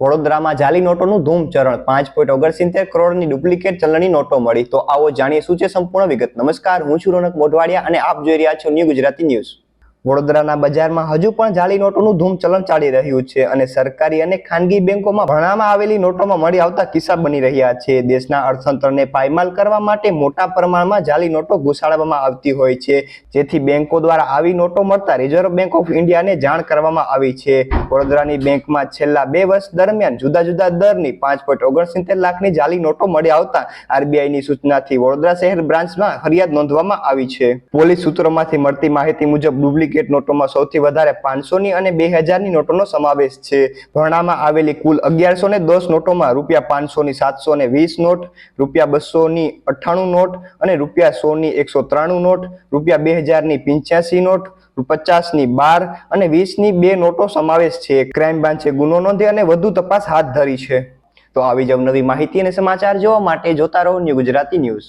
વડોદરામાં જાલી નોટોનું ધૂમચરણ. પાંચ પોઈન્ટ ઓગણસિત્તેર કરોડની ડુપ્લિકેટ ચલણી નોટો મળી. તો આવો જાણીએ શું છે સંપૂર્ણ વિગત. નમસ્કાર, હું છું રોનક મોઢવાડિયા અને આપ જોઈ રહ્યા છો ન્યૂ ગુજરાતી ન્યૂઝ. વડોદરાના બજારમાં હજુ પણ જાલી નોટોનું ધૂમ ચલણ ચાલી રહ્યું છે અને સરકારી અને ખાનગી બેંકોમાં ભણામાં આવેલી નોટોમાં મળી આવતા કિસ્સા બની રહ્યા છે. દેશના અર્થતંત્રને પાયમાલ કરવા માટે મોટા પ્રમાણમાં જાલી નોટો ઘુસાડવામાં આવતી હોય છે. જેથી બેંકો દ્વારા આવી નોટો મળતા રિઝર્વ બેંક ઓફ ઇન્ડિયાને જાણ કરવામાં આવી છે. વડોદરાની બેંકમાં છેલ્લા બે વર્ષ દરમિયાન જુદા જુદા દરની પાંચ પોઈન્ટ ઓગણસિત્તેર લાખની જાલી નોટો મળી આવતા આરબીઆઈની સૂચનાથી વડોદરા શહેર બ્રાન્ચમાં ફરિયાદ નોંધવામાં આવી છે. પોલીસ સૂત્રોમાંથી મળતી માહિતી મુજબ ડુપ્લિકેટ નોટોમાં સૌથી વધારે પાંચસોની અને બે હજારની નોટોનો સમાવેશ છે. ભરણામાં આવેલી કુલ અગિયારસો ને દસ નોટોમાં રૂપિયા પાંચસોની સાતસો ને વીસ નોટ, રૂપિયા બસોની અઠ્ઠાણું નોટ અને રૂપિયા સોની એકસો ત્રાણું નોટ, રૂપિયા બે હજારની પંચ્યાસી નોટ, પચાસની બાર અને વીસની બે નોટો સમાવેશ છે. ક્રાઇમ બ્રાન્ચે ગુનો નોંધી અને વધુ તપાસ હાથ ધરી છે. તો આવી જ નવી માહિતી અને સમાચાર જોવા માટે જોતા રહો ન્યૂ ગુજરાતી ન્યૂઝ.